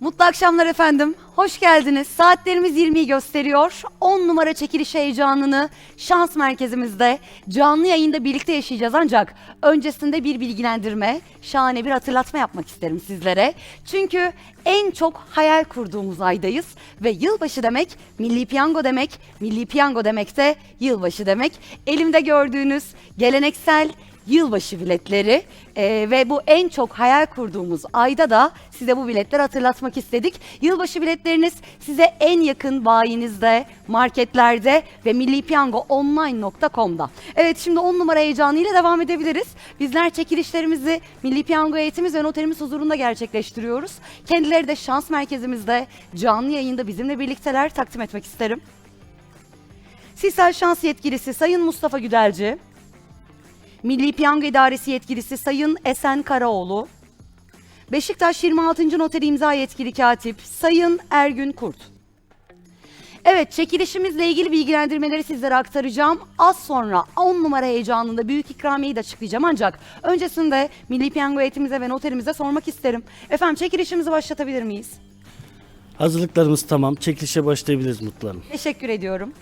Mutlu akşamlar efendim. Hoş geldiniz. Saatlerimiz 20'yi gösteriyor. 10 numara çekiliş heyecanını şans merkezimizde canlı yayında birlikte yaşayacağız. Ancak öncesinde bir bilgilendirme, şahane bir hatırlatma yapmak isterim sizlere. Çünkü en çok hayal kurduğumuz aydayız ve yılbaşı demek milli piyango demek, milli piyango demek de yılbaşı demek. Elimde gördüğünüz geleneksel yılbaşı biletleri Ee, ve bu en çok hayal kurduğumuz ayda da size bu biletleri hatırlatmak istedik. Yılbaşı biletleriniz size en yakın bayinizde, marketlerde ve millipiyangoonline.com'da. Evet şimdi 10 numara heyecanıyla devam edebiliriz. Bizler çekilişlerimizi Milli Piyango Heyetimiz ve Noterimiz huzurunda gerçekleştiriyoruz. Kendileri de şans merkezimizde canlı yayında bizimle birlikteler takdim etmek isterim. Sisal Şans Yetkilisi Sayın Mustafa Güdelci, Milli Piyango İdaresi Yetkilisi Sayın Esen Karaoğlu, Beşiktaş 26. Noteri İmza Yetkili Katip Sayın Ergün Kurt. Evet çekilişimizle ilgili bilgilendirmeleri sizlere aktaracağım. Az sonra 10 numara heyecanında büyük ikramiyeyi de açıklayacağım ancak öncesinde Milli Piyango heyetimize ve noterimize sormak isterim. Efendim çekilişimizi başlatabilir miyiz? Hazırlıklarımız tamam. Çekilişe başlayabiliriz Mutlu Hanım. Teşekkür ediyorum.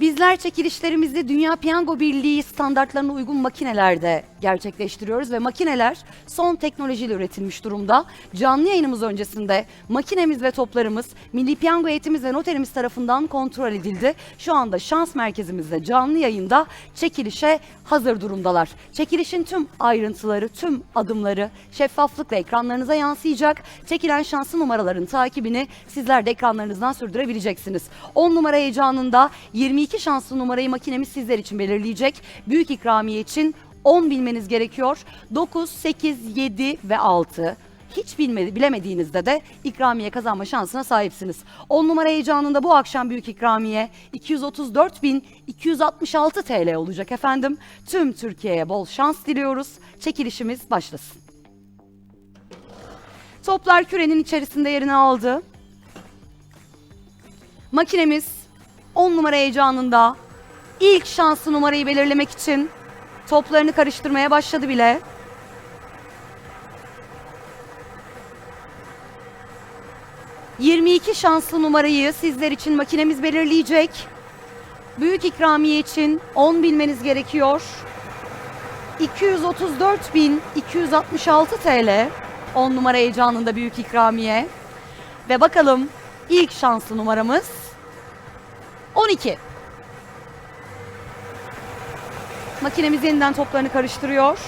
Bizler çekilişlerimizi Dünya Piyango Birliği standartlarına uygun makinelerde gerçekleştiriyoruz ve makineler son teknolojiyle üretilmiş durumda. Canlı yayınımız öncesinde makinemiz ve toplarımız Milli Piyango Heyetimiz ve noterimiz tarafından kontrol edildi. Şu anda şans merkezimizde canlı yayında çekilişe hazır durumdalar. Çekilişin tüm ayrıntıları, tüm adımları şeffaflıkla ekranlarınıza yansıyacak. Çekilen şanslı numaraların takibini sizler de ekranlarınızdan sürdürebileceksiniz. 10 numara heyecanında 22 şanslı numarayı makinemiz sizler için belirleyecek. Büyük ikramiye için 10 bilmeniz gerekiyor. 9, 8, 7 ve 6. Hiç bilmedi, bilemediğinizde de ikramiye kazanma şansına sahipsiniz. 10 numara heyecanında bu akşam büyük ikramiye 234.266 TL olacak efendim. Tüm Türkiye'ye bol şans diliyoruz. Çekilişimiz başlasın. Toplar kürenin içerisinde yerini aldı. Makinemiz 10 numara heyecanında ilk şanslı numarayı belirlemek için toplarını karıştırmaya başladı bile. ...22 şanslı numarayı sizler için makinemiz belirleyecek. Büyük ikramiye için 10 bilmeniz gerekiyor. 234.266 TL 10 numara heyecanında büyük ikramiye. Ve bakalım ilk şanslı numaramız 12. Makinemiz yeniden toplarını karıştırıyor.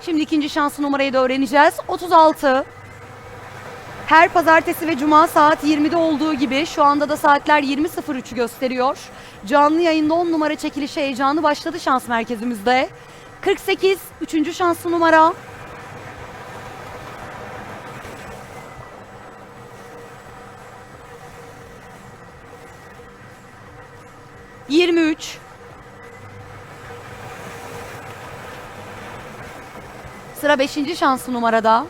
Şimdi ikinci şanslı numarayı da öğreneceğiz. 36. Her pazartesi ve cuma saat 20'de olduğu gibi şu anda da saatler 20.03'ü gösteriyor. Canlı yayında 10 numara çekiliş heyecanı başladı şans merkezimizde. 48 üçüncü şanslı numara. 23 Sıra 5. şanslı numarada.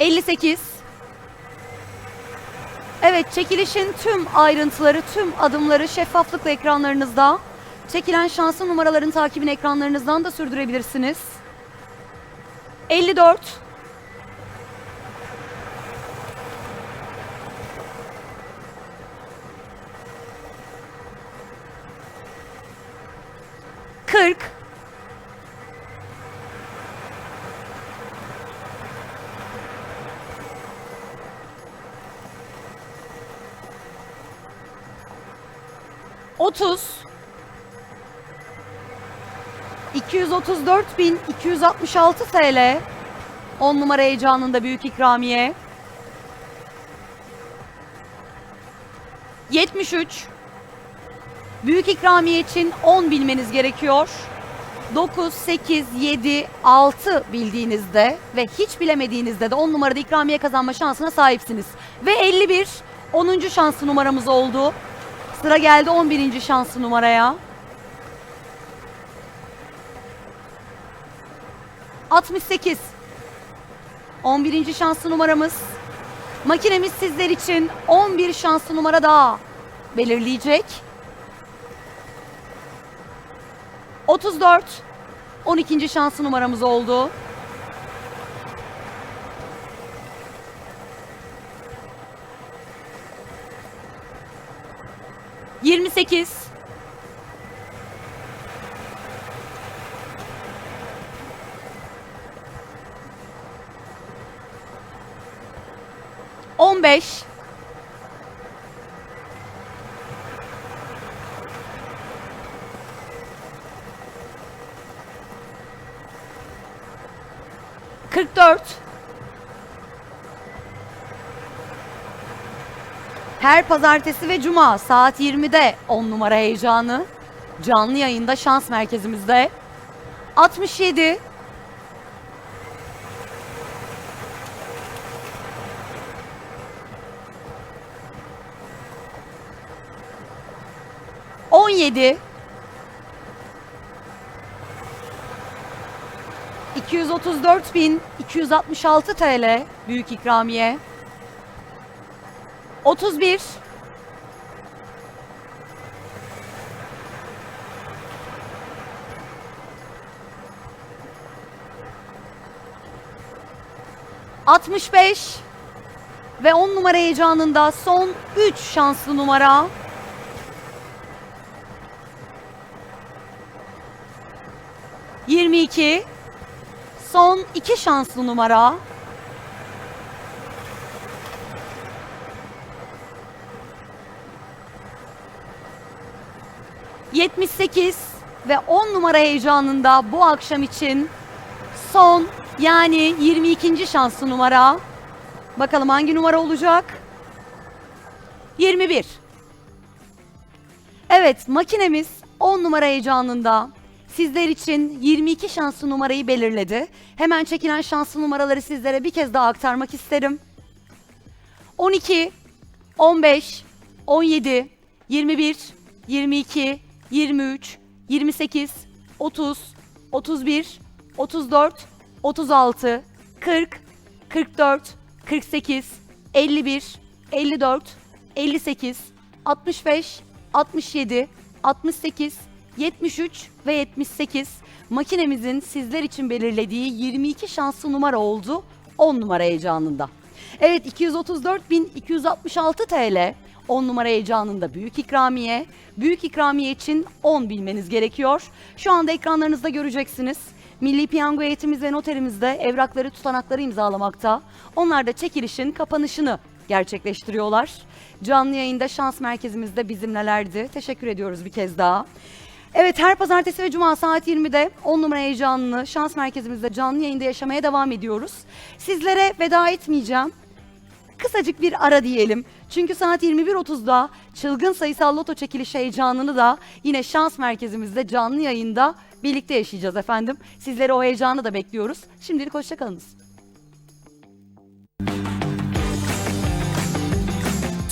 58 Evet çekilişin tüm ayrıntıları, tüm adımları şeffaflıkla ekranlarınızda. Çekilen şanslı numaraların takibini ekranlarınızdan da sürdürebilirsiniz. 54 40 30 234.266 TL. 10 numara heyecanında büyük ikramiye. 73. Büyük ikramiye için 10 bilmeniz gerekiyor. 9, 8, 7, 6 bildiğinizde ve hiç bilemediğinizde de 10 numarada ikramiye kazanma şansına sahipsiniz. Ve 51 10. şanslı numaramız oldu. Sıra geldi 11. şanslı numaraya. 68 11. şanslı numaramız. Makinemiz sizler için 11 şanslı numara daha belirleyecek. 34 12. şanslı numaramız oldu. Yirmi sekiz. On beş. Kırk dört. Her pazartesi ve cuma saat 20'de 10 numara heyecanı. Canlı yayında şans merkezimizde. 67 17 234.266 TL büyük ikramiye. 31 65 ve 10 numara heyecanında son 3 şanslı numara. Yirmi iki. Son iki şanslı numara. 78 ve 10 numara heyecanında bu akşam için son yani 22. şanslı numara. Bakalım hangi numara olacak? 21. Evet makinemiz 10 numara heyecanında sizler için 22 şanslı numarayı belirledi. Hemen çekilen şanslı numaraları sizlere bir kez daha aktarmak isterim. 12, 15, 17, 21, 22, 23, 28, 30, 31, 34, 36, 40, 44, 48, 51, 54, 58, 65, 67, 68, 73 ve 78 makinemizin sizler için belirlediği 22 şanslı numara oldu 10 numara heyecanında. Evet 234.266 TL 10 numara heyecanında büyük ikramiye. Büyük ikramiye için 10 bilmeniz gerekiyor. Şu anda ekranlarınızda göreceksiniz. Milli Piyango heyetimiz ve noterimizde evrakları tutanakları imzalamakta. Onlar da çekilişin kapanışını gerçekleştiriyorlar. Canlı yayında şans merkezimizde bizimlelerdi. Teşekkür ediyoruz bir kez daha. Evet her pazartesi ve cuma saat 20'de 10 numara heyecanını şans merkezimizde canlı yayında yaşamaya devam ediyoruz. Sizlere veda etmeyeceğim. Kısacık bir ara diyelim. Çünkü saat 21.30'da çılgın sayısal loto çekiliş heyecanını da yine şans merkezimizde canlı yayında birlikte yaşayacağız efendim. Sizleri o heyecanı da bekliyoruz. Şimdilik hoşçakalınız.